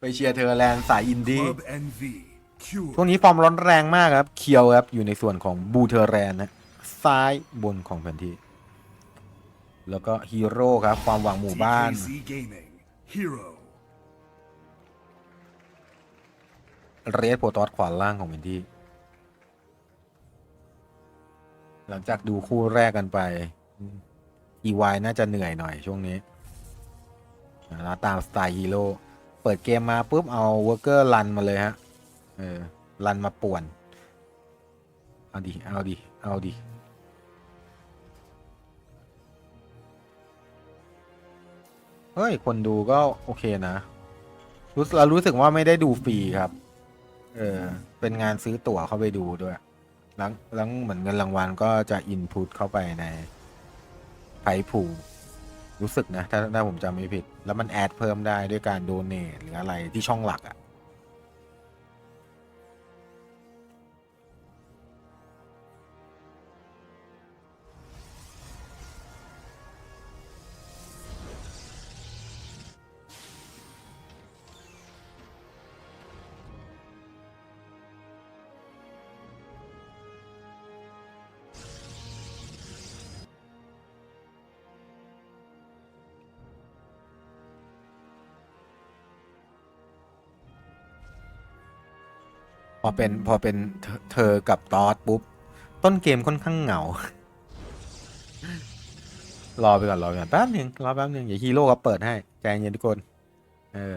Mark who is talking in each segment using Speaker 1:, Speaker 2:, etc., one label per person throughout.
Speaker 1: ไปเชียร์เธอแลนด์สายอินดี้
Speaker 2: Club NV. Cure.
Speaker 1: ช่วงนี้ฟอร์มร้อนแรงมากครับ เคียวครับ อยู่ในส่วนของบูเทอร์แรนนะซ้ายบนของแผนที่ แล้วก็ฮีโร่ครับ ความหวังหมู่บ้าน
Speaker 2: TKC Gaming. Hero.
Speaker 1: เรสโปรตอสขวาล่างของแผนที่ หลังจากดูคู่แรกกันไปอีวายน่าจะเหนื่อยหน่อยช่วงนี้แล้วตามสไตล์ฮีโร่เปิดเกมมาปุ๊บเอาเวอร์เกอร์รันมาเลยฮะ เออรันมาป่วน เอาดิ เอาดิ เอาดิ เฮ้ย คนดูก็โอเคนะ รู้สึกเรารู้สึกว่าไม่ได้ดูฟรีครับ เออ เป็นงานซื้อตั๋วเข้าไปดูด้วย แล้วแล้วเหมือนเงินรางวัลก็จะอินพุตเข้าไปในไพผู รู้สึกนะ ถ้าถ้าผมจำไม่ผิด แล้วมันแอดเพิ่มได้ด้วยการโดเนทหรืออะไรที่ช่องหลักอะ่ พอเป็นพอเป็นเธอเธอกับตอสปุ๊บ ต้นเกมค่อนข้างเหงา รอไปก่อนรอไปก่อนแป๊บหนึ่งรอแป๊บหนึ่งอย่าฮีโร่เขาเปิดให้ใจเย็นทุกคน เออ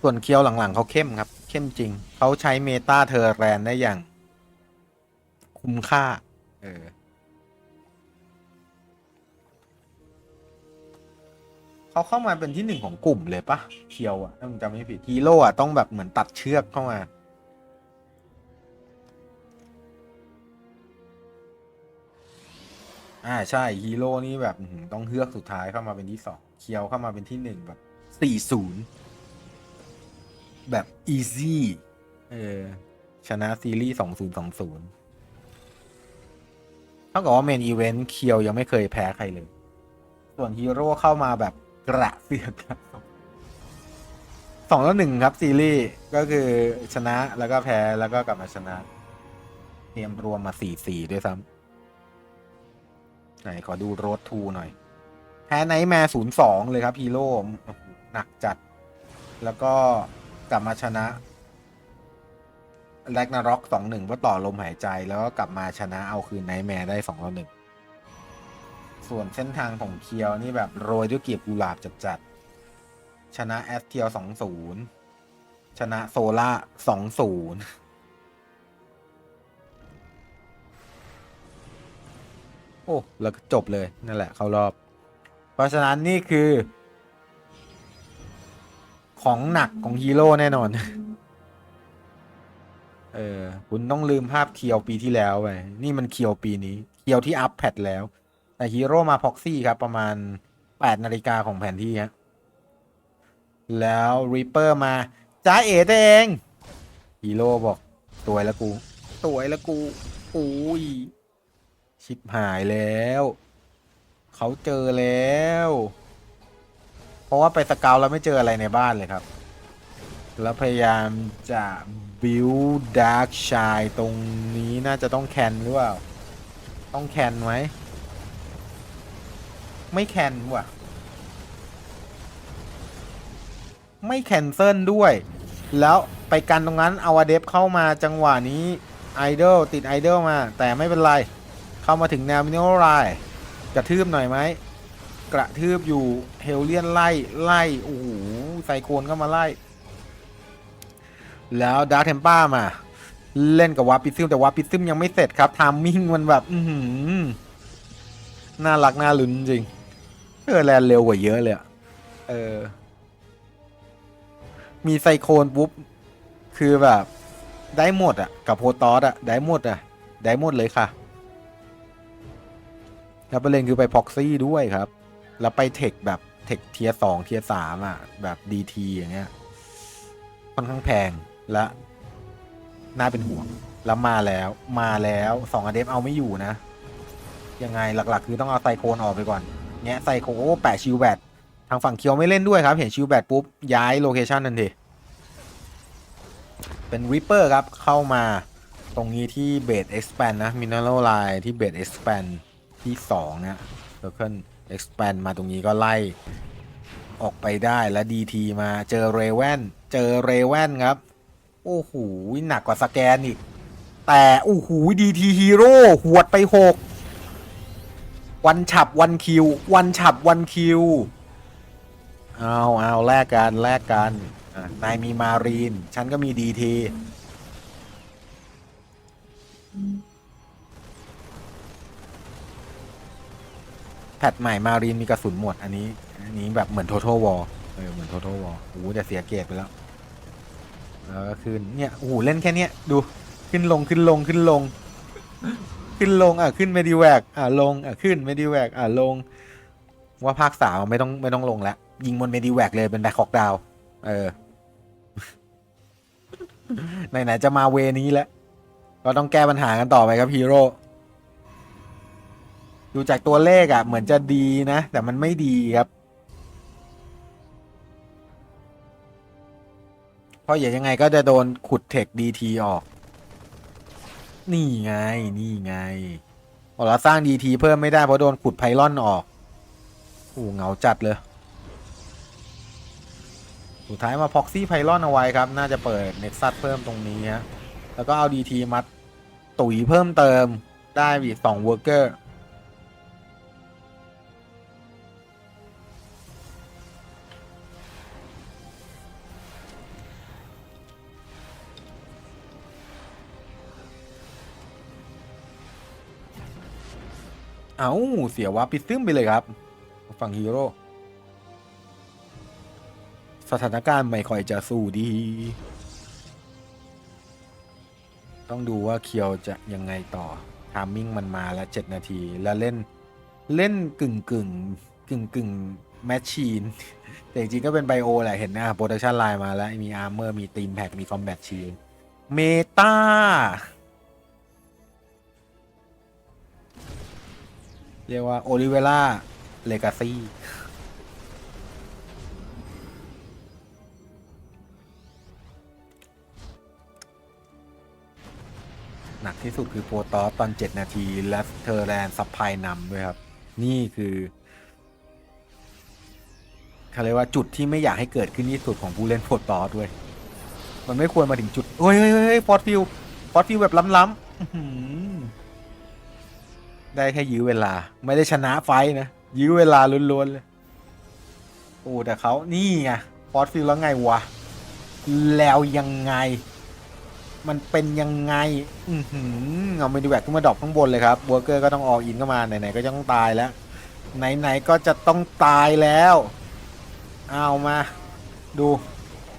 Speaker 1: ส่วนเคียวหลังๆเขาเข้มครับ เข้มจริง เขาใช้เมตาเทอแรนได้อย่าง คุ้มค่า เออเขาเข้ามาเป็นที่หนึ่งของกลุ่มเลยปะเคียวอะถ้าผมจำไม่ผิดฮีโร่อะต้องแบบเหมือนตัดเชือกเข้ามา อ่าใช่ฮีโร่นี่แบบต้องเฮือกสุดท้ายเข้ามาเป็นที่สองเคียวเข้ามาเป็นที่หนึ่งแบบสี่ศูนย์แบบอีซี่เออชนะซีรีส์สองศูนย์สองศูนย์เท่ากับว่าเมนอีเวนต์เคียวยังไม่เคยแพ้ใครเลย ส่วนฮีโร่เข้ามาแบบกระเสือกกระสนสองแล้วหนึ่งครับ ซีรีส์ก็คือชนะแล้วก็แพ้แล้วก็กลับมาชนะเกมรวมมาสี่สี่ด้วยซ้ำ ไหนขอดูโรดทูหน่อยแพ้ไนท์แมร์ศูนย์สองเลยครับฮีโร่หนักจัด แล้วก็กลับมาชนะแลกนาร็อกสองหนึ่งเพื่อต่อลมหายใจแล้วก็กลับมาชนะเอาคืนไนท์แมร์ได้สองต่อหนึ่งส่วนเส้นทางของเคียวนี่แบบโรยด้วยเกียบกุหลาบจัดๆชนะแอสเทียลสองศูนย์ชนะโซล่าสองศูนย์ โอ้แล้วก็จบเลยนั่นแหละเข้ารอบ เพราะฉะนั้นนี่คือ ของหนักของฮีโร่แน่นอน เออคุณต้องลืมภาพเคียวปีที่แล้วไปนี่มันเคียวปีนี้เคียวที่อัพแพดแล้ว แต่ฮีโร่มาพ็อกซี่ครับ ประมาณ8นาฬิกาของแผนที่ฮะแล้วรีเปอร์มาจ้าเอ๋ตัวเองฮีโร่บอกตวยแล้วกูตวยแล้วกูอุ้ย ชิบหายแล้ว เขาเจอแล้ว เพราะว่าไปสเกาวแล้วไม่เจออะไรในบ้านเลยครับ แล้วพยายามจะบิวดาร์กชายตรงนี้น่าจะต้องแคนหรือเปล่า ต้องแคนไหม ไม่แคนว่ะ ไม่แคนเซิลด้วย แล้วไปกันตรงนั้นเอาเดฟเข้ามาจังหวะนี้ไอดอลติดไอดอลมา แต่ไม่เป็นไร เข้ามาถึงแนวมินโนไรกระทืบหน่อยไหมกระทืบอยู่เฮลเลียนไล่ไล่โอ้โหไซโคนก็มาไล่ แล้วดาร์เทมป้ามา เล่นกับวาปิซึมแต่วาปิซึมยังไม่เสร็จครับทามมิ่งมันแบบ อืน่ารักน่าลุ้นจริงเออแลนเร็วกว่าเยอะเลยอะเออ มีไซโคนปุ๊บ คือแบบ ได้หมดอะกับโพตอสอะได้หมดอะได้หมดเลยค่ะ แล้วประเด็นคือไปพ็อกซี่ด้วยครับ แล้วไปเทคแบบเทคเทียสองเทียสามอะ แบบดีทีอย่างเงี้ยค่อนข้างแพงและน่าเป็นห่วง แล้วมาแล้วมาแล้วสองอเดฟเอาไม่อยู่นะ ยังไงหลักๆ คือต้องเอาไซโคนออกไปก่อนเนี้ยไซโคโอ้แปะชิวแบตทางฝั่งเคียวไม่เล่นด้วยครับ เห็นชิวแบตปุ๊บ ย้ายโลเคชันทันทีเป็น Reaper ครับเข้ามาตรงนี้ที่เบส expand นนะ Mineral Line ที่เบส expand ที่2นะ Circle expand มาตรงนี้ก็ไล่ออกไปได้แล้ว DT มาเจอเรเวนเจอเรเวนครับ โอ้โหหนักกว่าสแกนอีก แต่โอ้โห DT Hero หวดไป 6 วันฉับวันคิว วันฉับวันคิวเอาเอาแลกกันแลกกันนายมีมารีน ฉันก็มีดีที พทใหม่มารีนมีกระสุนหมด อันนี้ อันนี้แบบเหมือน Total War เออเหมือน Total War โอ้โหแต่เสียเกรดไปแล้วแล้วก็ขึ้นเนี่ยโอ้โหเล่นแค่เนี้ยดูขึ้นลงขึ้นลงขึ้นลง ขึ้นลงอะขึ้นเมดิแวกอะลงอะขึ้นเมดิแวกอะลง ว่าภาคสามไม่ต้องไม่ต้องลงแล้วยิงบนเมดิแวกเลยเป็นแบ็คฮอกดาวเออไหนๆจะมาเวนี้แล้ว ก็ต้องแก้ปัญหากันต่อไปครับฮีโร่ ดูจากตัวเลขอะ่ะ เหมือนจะดีนะ แต่มันไม่ดีครับ เพราะอย่างยังไงก็จะโดนขุดเทคดีทีออก นี่ไง นี่ไงพอเราสร้างดีทีเพิ่มไม่ได้เพราะโดนขุดไพลอนออก โอ้เหงาจัดเลย สุดท้ายมาพ็อกซี่ไพลอนเอาไว้ครับ น่าจะเปิดเน็กซัสเพิ่มตรงนี้ฮะ แล้วก็เอาดีทีมาตุ๋ยเพิ่มเติมได้อีกสองเวอร์เกอร์ เอาเสียวาปิดซึมไปเลยครับ ฝั่งฮีโร่ สถานการณ์ไม่ค่อยจะสู้ดี ต้องดูว่าเคียวจะยังไงต่อทามมิ่งมันมาแล้ว7นาที แล้วเล่นเล่นกึ่งกึ่งกึ่งกึ่งแมชชีน แต่จริงก็เป็นไบโอแหละ เห็นนะโปรดักชันไลน์มาแล้ว มีอาร์เมอร์ มีตีมแพ็กมีคอมแบทชีนเมตา เรียกว่าโอลิเวล่าเลกาซีหนักที่สุดคือโปรตอสตอน 7 นาที และเทอร์แลนซับพายนำด้วยครับ นี่คือเขาเรียกว่าจุดที่ไม่อยากให้เกิดขึ้นที่สุดของผู้เล่นโปรตอสด้วย มันไม่ควรมาถึงจุดเฮ้ยเฮ้ยเฮ้ยฟอร์ฟิลฟอร์ฟิลแบบล้ำๆอื้อหือ ได้แค่ยื้อเวลา ไม่ได้ชนะไฟนะ ยื้อเวลาล้วนๆเลย โอ้แต่เขานี่ไงฟอสฟิลแล้วไงวะ แล้วยังไง มันเป็นยังไง อือหือเอาเมดิแวกขึ้นมาดรอปข้างบนเลยครับบัวเกอร์ก็ต้องออกอินเข้ามา ไหนๆก็จะต้องตายแล้ว ไหนๆก็จะต้องตายแล้ว เอามา ดู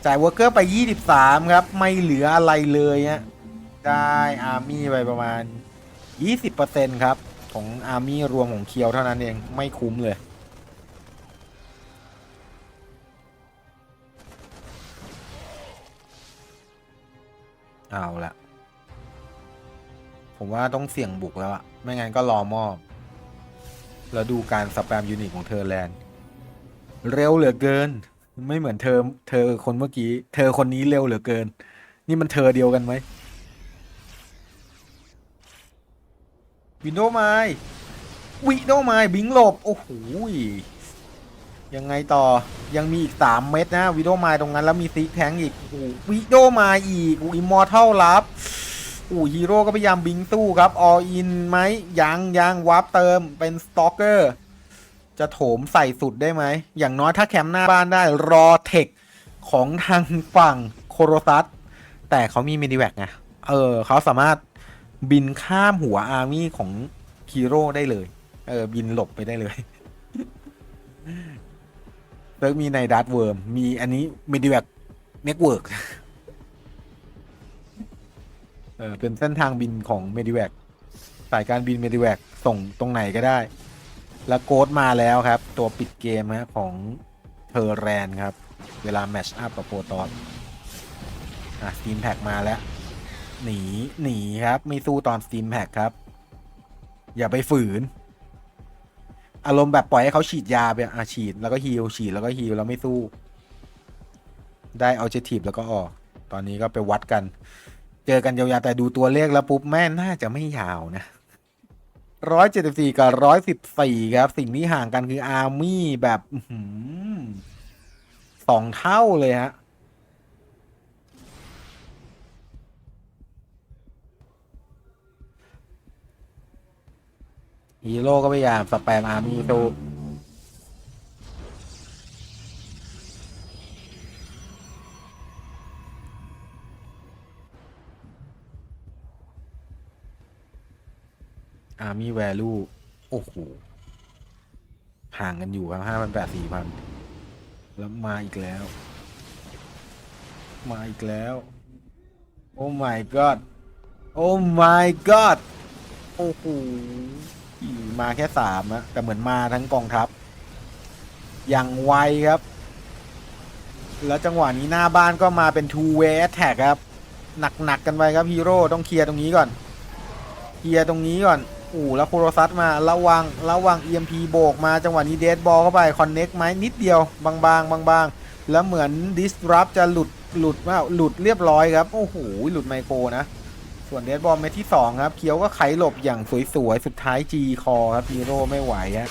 Speaker 1: จ่ายวัวเกอร์ไป 23 ครับ ไม่เหลืออะไรเลยฮะได้อาร์มี่ไปประมาณ 20%ครับ ของอาร์มี่รวมของเคียวเท่านั้นเอง ไม่คุ้มเลย เอาละผมว่าต้องเสี่ยงบุกแล้วอะไม่งั้นก็รอมอบ แล้วดูการสแปมยูนิตของเธอแลนด์เร็วเหลือเกิน ไม่เหมือนเธอ เธอคนเมื่อกี้ เธอคนนี้เร็วเหลือเกิน นี่มันเธอเดียวกันไหม วินโดว์ไม้วินโดว์ไม้บิงหลบ โอ้โหยังไงต่อยังมีอีก 3 เม็ดนะวินโดว์ไม้ตรงนั้นแล้วมีซิกแทงอีกโอ้โหวินโดว์ไม้อีกอิมมอร์เทลรับโอ้ฮีโร่ก็พยายามบิงสู้ครับออินไหมยังยังวาร์ปเติมเป็นสตอกเกอร์จะโถมใส่สุดได้ไหม อย่างน้อยถ้าแคมป์หน้าบ้านได้รอเทคของทางฝั่งโคโรซัสแต่เขามีมินิแวกไงเออเขาสามารถ บินข้ามหัวอาร์มี่ของฮีโร่ได้เลย เออ บินหลบไปได้เลยเลิกมีในดัตเวิร์มมีอันนี้มินิแวกเน็ตเวิร์กเออเป็นเส้นทางบินของเมดิแวกสายการบินเมดิแวกส่งตรงไหนก็ได้ แล้วโกดมาแล้วครับ ตัวปิดเกมฮะของเทอร์แรนครับ เวลาแมชอัพกับโปรตอสอะสตีมแพ็กมาแล้ว หนีหนีครับ ไม่สู้ตอนสตีมแพ็กครับ อย่าไปฝืน อารมณ์แบบปล่อยให้เขาฉีดยาไปอะฉีดแล้วก็ฮีลฉีดแล้วก็ฮีลแล้วไม่สู้ ได้เอาเจทีฟแล้วก็ออก ตอนนี้ก็ไปวัดกัน เจอกันยาวๆแต่ดูตัวเลขแล้วปุ๊บแม่น่าจะไม่ยาวนะร้อยเจ็ดสิบสี่กับร้อยสิบสี่ครับ สิ่งที่ห่างกันคืออาร์มี่แบบสองเท่าเลยฮะ ฮีโร่ก็พยายามสแปมอาร์มี่สู้อาร์มี่แวลูโอ้โหห่างกันอยู่ครับห้าพันแปดสี่พันแล้วมาอีกแล้ว มาอีกแล้ว โอ้ my god โอ้ my god โอ้โห มาแค่สามอะแต่เหมือนมาทั้งกองทัพ อย่างไวครับ แล้วจังหวะนี้หน้าบ้านก็มาเป็น two way attack ครับ หนักๆกันไปครับฮีโร่ต้องเคลียร์ตรงนี้ก่อน เคลียร์ตรงนี้ก่อนอู้แล้วโคโรซัสมาระวังระวัง EMP โบกมาจังหวะนี้เดดบอลเข้าไปคอนเน็กไหมนิดเดียวบางๆบางๆ แล้วเหมือน disrupt จะหลุดหลุดว่าหลุดเรียบร้อยครับ โอ้โหหลุดไมโครนะ ส่วนเดดบอลเม็ดที่2ครับ เคียวก็ไขหลบอย่างสวยๆ สุดท้าย G คอครับฮีโร่ไม่ไหวฮะ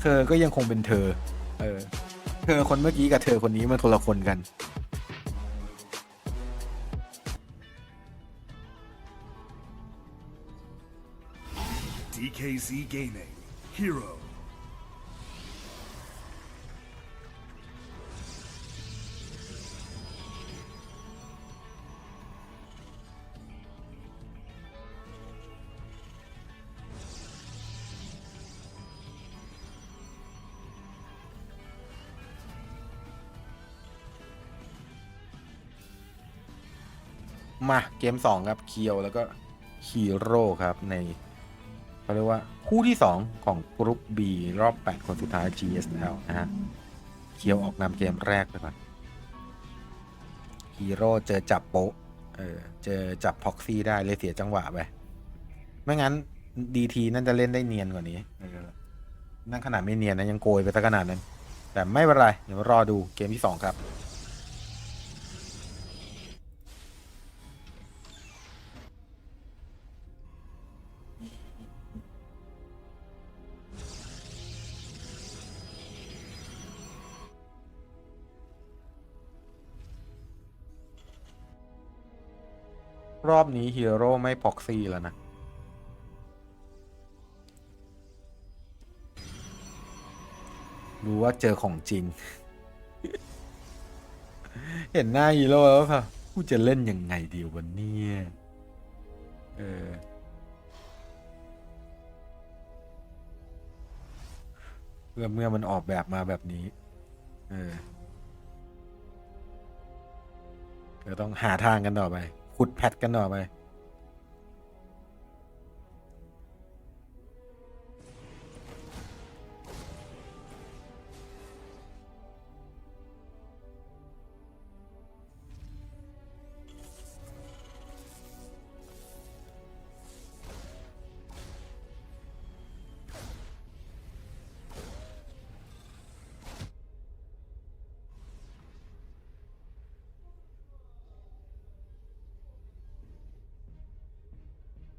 Speaker 1: เธอก็ยังคงเป็นเธอ เออ เธอคนเมื่อกี้กับเธอคนนี้มันคนละคนกัน
Speaker 2: DKZ Gaming. Hero.
Speaker 1: มาเกม 2 ครับ เคียวแล้วก็ฮีโร่ครับในเขาเรียกว่าคู่ที่ 2 ของกรุ๊ป B รอบ 8 คนสุดท้าย GSL นะฮะเคียวออกนำเกมแรกไปก่อนฮีโร่เจอจับโป๊ะเออเจอจับพ็อกซี่ได้เลยเสียจังหวะไปไม่งั้นดีทีนั่นจะเล่นได้เนียนกว่านี้นั่นขนาดไม่เนียนนะยังโกยไปซะขนาดนั้น แต่ไม่เป็นไร เดี๋ยวรอดูเกมที่ 2 ครับ อบนี้ฮีโร่ไม่พ็อกซี่แล้วนะรู้ว่าเจอของจริง เห็นหน้าฮีโร่แล้วค่ะกูจะเล่นยังไงดีวันนี้เออ เมื่อเมื่อมันออกแบบมาแบบนี้ เออก็ต้องหาทางกันต่อไป ขุดแพทกันหน่อยไป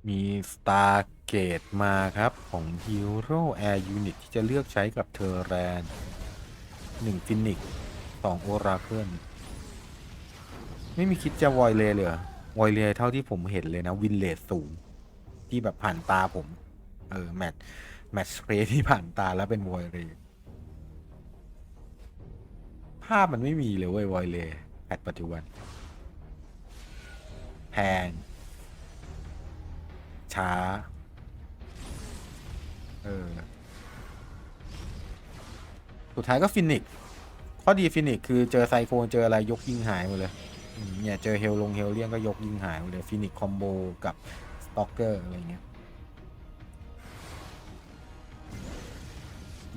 Speaker 1: มีสตาร์เกตมาครับ ของ Hero Air Unit ที่จะเลือกใช้กับเทอร์แรนหนึ่งฟินิกสองโอราเคิลไม่มีคิดจะวอยเลเลยเหรอวอยเลเท่าที่ผมเห็นเลยนะ วินเลสสูง ที่แบบผ่านตาผม เออ แมทแมทสเปรที่ผ่านตาแล้วเป็นวอยเลภาพมันไม่มีเลยเว้ยวอยเลแพทปัจจุบันแพง ช้า เออ สุดท้ายก็ฟินิกซ์ข้อดีฟินิกซ์คือเจอไซโคลนเจออะไรยกยิงหายหมดเลย เนี่ย เจอเฮลลงเฮลเลียนก็ยกยิงหายหมดเลยฟินิกซ์คอมโบกับสตอกเกอร์อะไรเงี้ย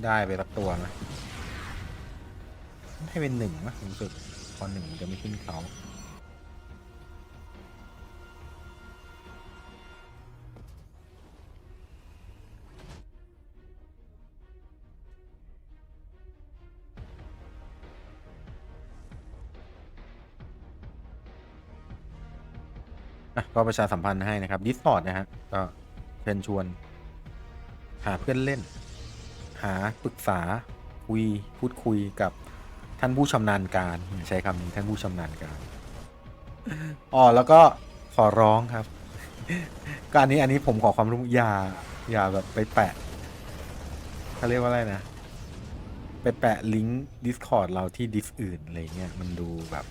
Speaker 1: ได้ไปสักตัวนะให้เป็นหนึ่งมั้ยรู้สึกพอหนึ่งจะไม่ขึ้นเขา ก็ประชาสัมพันธ์ให้นะครับ Discord นะฮะก็เชิญชวน หาเพื่อนเล่น หาปรึกษาคุยพูดคุยกับท่านผู้ชำนาญการใช้คำนี้ท่านผู้ชำนาญการอ๋อแล้วก็ขอร้องครับ ก็อันนี้อันนี้ผมขอความร่วมอย่าอย่าแบบไปแปะเขาเรียกว่าอะไรนะ ไปแปะลิงก์ Discord เราที่ดิสอื่นอะไรเงี้ยมันดูแบบ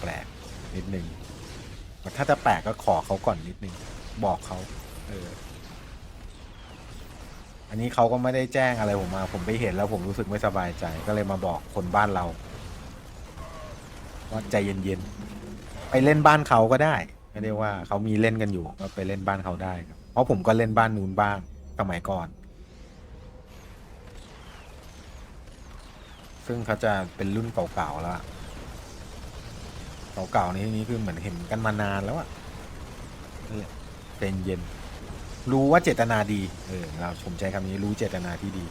Speaker 1: แปลกๆนิดนึง ถ้าจะแปลกก็ขอเขาก่อนนิดนึง บอกเขาเออ อันนี้เขาก็ไม่ได้แจ้งอะไรผมมา ผมไปเห็นแล้วผมรู้สึกไม่สบายใจ ก็เลยมาบอกคนบ้านเราว่าใจเย็นๆ ไปเล่นบ้านเขาก็ได้ ไม่ได้ว่าเขามีเล่นกันอยู่ ก็ไปเล่นบ้านเขาได้ครับ เพราะผมก็เล่นบ้านนู้นบ้างสมัยก่อน ซึ่งเขาจะเป็นรุ่นเก่าๆแล้ว เก่าๆนที่นี้คือเหมือนเห็นกันมานานแล้วอะนั่นแหละใจเย็นรู้ว่าเจตนาดี เออ เราผมใช้คำนี้รู้เจตนาที่ดี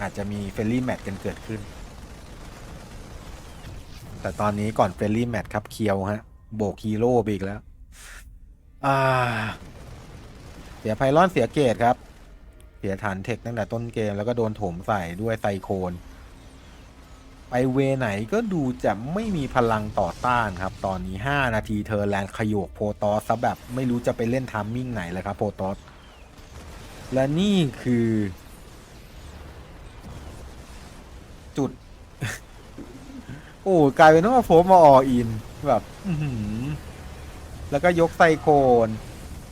Speaker 1: อาจจะมีเฟรนลี่แมตกันเกิดขึ้น แต่ตอนนี้ก่อนเฟรนลี่แมตครับเคียวฮะ โบกฮีโร่ไปอีกแล้ว อ่า เสียไพลอนเสียเกตครับ เสียฐานเทคตั้งแต่ต้นเกมแล้วก็โดนโถมใส่ด้วยไซโคน ไปเวไหนก็ดูจะไม่มีพลังต่อต้านครับ ตอนนี้ 5 นาทีเธอแลนด์ขยโยกโพตอสซะแบบไม่รู้จะไปเล่นทามมิ่งไหนเลยครับโพตอสและนี่คือ จุด โอ้กลายเป็นว่าโฟมมาอออิน แบบแล้วก็ยกไซโคน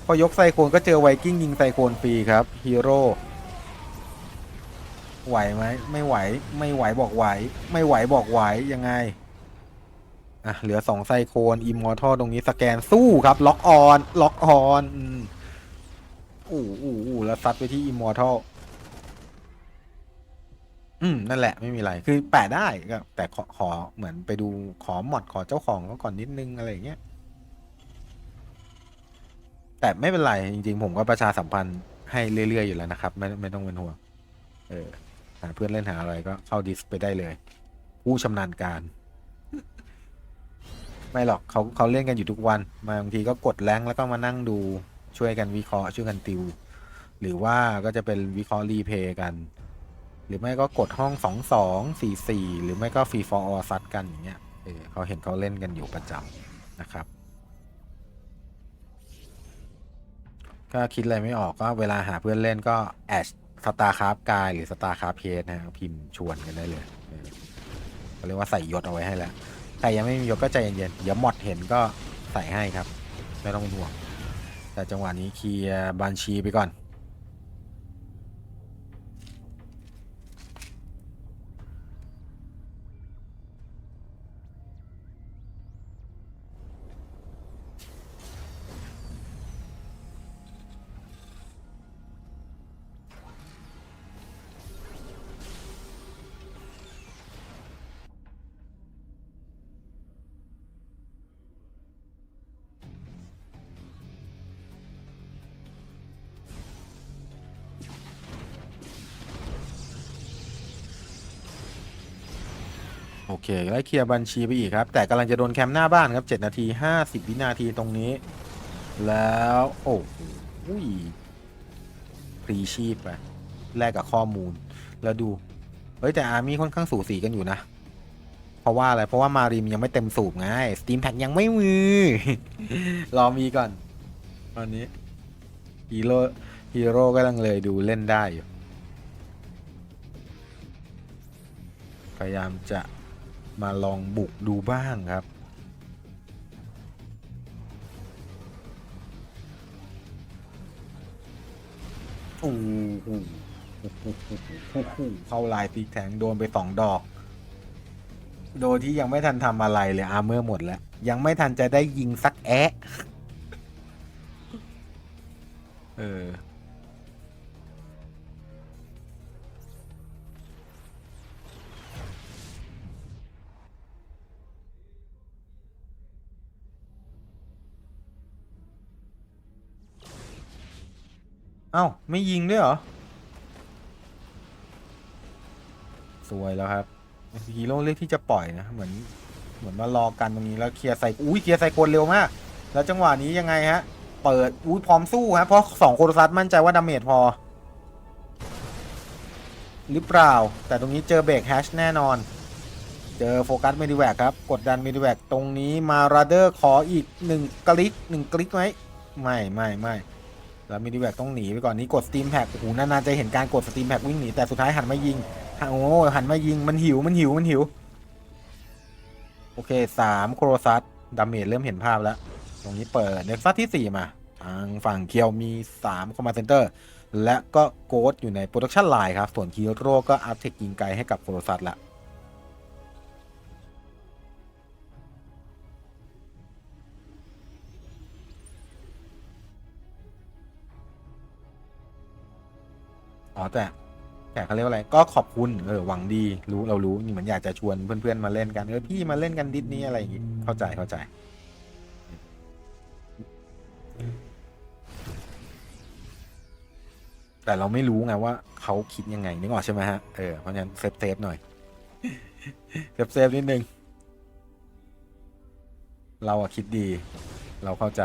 Speaker 1: พอยกไซโคนก็เจอไวกิ้งยิงไซโคนฟรีครับฮีโร่ ไหวไหมไม่ไหว ไม่ไหวบอกไหว ไม่ไหวบอกไหวยังไง อะ เหลือสองไซโคนอิมมอร์ทัลตรงนี้สแกนสู้ครับ ล็อกออน ล็อกออนอู้อู้อู้แล้วซัดไปที่อิมมอร์ทัลอืม นั่นแหละไม่มีอะไร คือแปะได้ก็ แต่ขอขอเหมือนไปดูขอหมอดขอเจ้าของเขาก่อนนิดนึงอะไรอย่างเงี้ยแต่ไม่เป็นไร จริง ๆ ผมก็ประชาสัมพันธ์ให้เรื่อย ๆ อยู่แล้วนะครับ ไม่ไม่ต้องเป็นห่วงเออ หาเพื่อนเล่นหาอะไรก็เข้าดิสไปได้เลย ผู้ชำนาญการ ไม่หรอกเขาเขาเล่นกันอยู่ทุกวันมาบางทีก็กดแรงแล้วก็มานั่งดูช่วยกันวิเคราะห์ช่วยกันติว หรือว่าก็จะเป็นวิเคราะห์รีเพย์กัน หรือไม่ก็กดห้องสองสองสี่สี่หรือไม่ก็ฟรีฟอร์อซัดกันอย่างเงี้ยเออเขาเห็นเขาเล่นกันอยู่ประจำนะครับก็คิดอะไรไม่ออกก็เวลาหาเพื่อนเล่นก็แอด สตาร์คราฟกายหรือสตาร์คราฟเพจนะครับพิมพ์ชวนกันได้เลยเขาเรียกว่าใส่ยศเอาไว้ให้แล้วใครยังไม่มียศก็ใจเย็นๆเดี๋ยวหมดเห็นก็ใส่ให้ครับ ไม่ต้องเป็นห่วง แต่จังหวะนี้เคลียร์บัญชีไปก่อน โอเคไล่เคลียร์บัญชีไปอีกครับ แต่กำลังจะโดนแคมป์หน้าบ้านครับ 7 นาที 50 วินาทีตรงนี้ แล้วโอ้โหพรีชีพไปแลกกับข้อมูล แล้วดู เฮ้ย แต่อาร์มี่ค่อนข้างสูสีกันอยู่นะ เพราะว่าอะไร เพราะว่ามาริมยังไม่เต็มสูบไงสตีมแพ็กยังไม่มือ รอมีก่อน ตอนนี้ฮีโร่ฮีโร่ก็ลังเลยดูเล่นได้อยู่ พยายามจะ มาลองบุกดูบ้างครับ โอ้โหเข้าลายฟิกแทงโดนไปสองดอก โดยที่ยังไม่ทันทำอะไรเลยอาร์เมอร์หมดแล้ว ยังไม่ทันจะได้ยิงสักแอะเออ เอ้า ไม่ยิงด้วยเหรอ สวยแล้วครับฮีโร่เลือกที่จะปล่อยนะ เหมือนเหมือนมารอกันตรงนี้แล้วเคลียร์ไซอุ้ยเคลียร์ไซโคนเร็วมาก แล้วจังหวะนี้ยังไงฮะ เปิดอุ้ยพร้อมสู้ฮะเพราะสองโคโรซัสมั่นใจว่าดาเมจพอ หรือเปล่า แต่ตรงนี้เจอเบรกแฮชแน่นอน เจอโฟกัสเมดิแวกครับ กดดันเมดิแวกตรงนี้มาราเดอร์ขออีกหนึ่งกลิกหนึ่งกลิกไหมไม่ไม่ไม่ แล้วเมดิแวกต้องหนีไปก่อนนี้กดสต e มแพ็กโอ้โหนานๆจะเห็นการกดสต e มแพ็กวิ่งหนีแต่สุดท้ายหันมายิงโอ้โหหันมายิงมันหิวมันหิวมันหิว โอเคสามโครซัสดาเมจเริ่มเห็นภาพแล้ว ตรงนี้เปิดเน็กซัสที่ 4 มา ทางฝั่งเคียวมี3คอมมานด์เซนเตอร์และก็โกดอยู่ในโปรดักชันไลน์ครับ ส่วนคีโร่ก็อัพเทคยิงไกลให้กับโครซัสละ อ๋อแต่แต่เขาเรียกว่าอะไร ก็ขอบคุณเออหวังดีรู้เรารู้นี่เหมือนอยากจะชวนเพื่อนๆมาเล่นกันเออพี่มาเล่นกันดิสนี้อะไรอย่างงี้เข้าใจเข้าใจ แต่เราไม่รู้ไงว่าเขาคิดยังไงนึกออกใช่ไหมฮะเออเพราะฉะนั้นเซฟเซฟหน่อยเซฟเซฟนิดนึงเราอะคิดดี เราเข้าใจ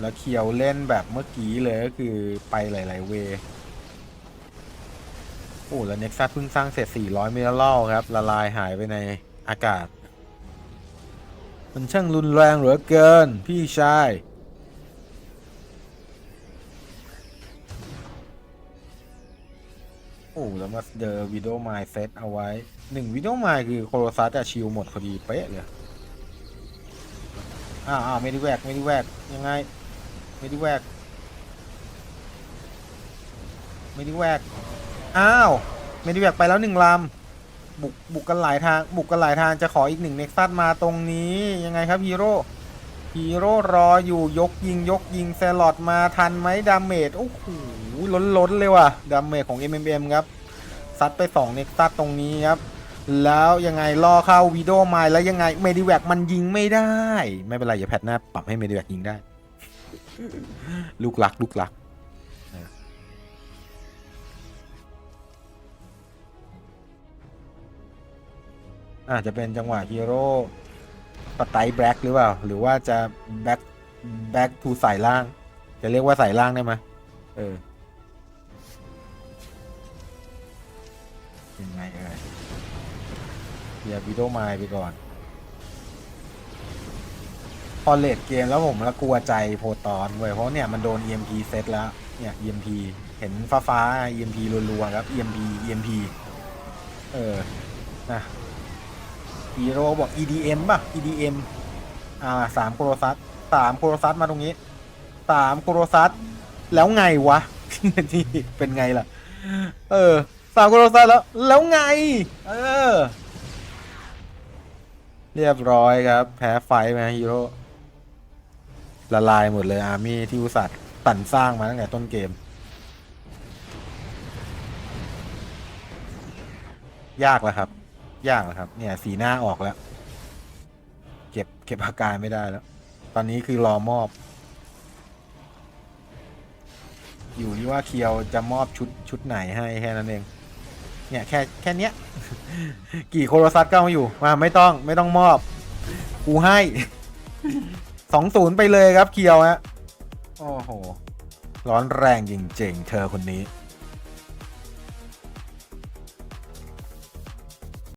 Speaker 1: แล้วเคียวเล่นแบบเมื่อกี้เลยก็คือไปหลาย ๆ เว โอ้แล้วเน็กซัสเพิ่งสร้างเสร็จ 400 เมกะลครับ ละลายหายไปในอากาศ มันช่างรุนแรงเหลือเกิน พี่ชาย โอ้แล้วมาเดอวิดโอไมล์เซตเอาไว้หนึ่งวิดโอไมล์คือโคโรซัสจะชิลหมดพอดีเป๊ะเลยอ้าวอ้าวไม่ได้แวกไม่ได้แวกยังไง ไม่ได้แวก ไม่ได้แวก อ้าวไม่ได้แวกไปแล้วหนึ่งลำบุกบุกกันหลายทาง บุกกันหลายทางจะขออีกหนึ่งเน็กซัสมาตรงนี้ยังไงครับฮีโร่ฮีโร่รออยู่ยกยิงยกยิงแซลอดมาทันไหมดาเมจโอ้โหล้นล้นเลยว่ะดาเมจของ MMM ครับซัดไป2เน็กซัสตรงนี้ครับแล้วยังไงล่อเข้าวีโดมล์แล้วยังไงเมดิแวกมันยิงไม่ได้ ไม่เป็นไรอย่าแพทหน้าปรับให้เมดิแวกยิงได้ ลูกรัก ลูกรักอาจจะเป็นจังหวะฮีโร่สไตล์แบล็กหรือเปล่า หรือว่าจะแบ็กแบ็กทูสายล่าง จะเรียกว่าสายล่างได้ไหมเออยังไงเอ่ยเดียบิโอไมล์ไปก่อน พอเลดเกมแล้วผมละกลัวใจโพตอนเว้ยเพราะเนี่ยมันโดน EMP เซตแล้วเนี่ย EMP เห็นฟ้าฟ้าๆ EMP รัวๆครับ EMP EMP เออนะฮีโร่บอก EDM ป่ะ EDM อ่าสามโครซัสสามโครซัสมาตรงนี้สามโครซัสแล้วไงวะ นี่เป็นไงล่ะ เออสามโครซัสแล้ว แล้วไง เออ เรียบร้อยครับ แพ้ไฟท์ไหมฮีโร่ ละลายหมดเลยอาร์มี่ที่อุตส่าห์ตันสร้างมาตั้งแต่ต้นเกม ยากแล้วครับ ยากแล้วครับ เนี่ย สีหน้าออกแล้ว เก็บเก็บอาการไม่ได้แล้ว ตอนนี้คือรอมอบ อยู่ที่ว่าเคียวจะมอบชุดชุดไหนให้แค่นั้นเอง เนี่ยแค่แค่เนี้ย กี่โคโรซัสก็เอาอยู่มาไม่ต้องไม่ต้องมอบ กูให้ สองศูนย์ไปเลยครับเคียวฮะโอ้โห ร้อนแรงจริงๆ เธอคนนี้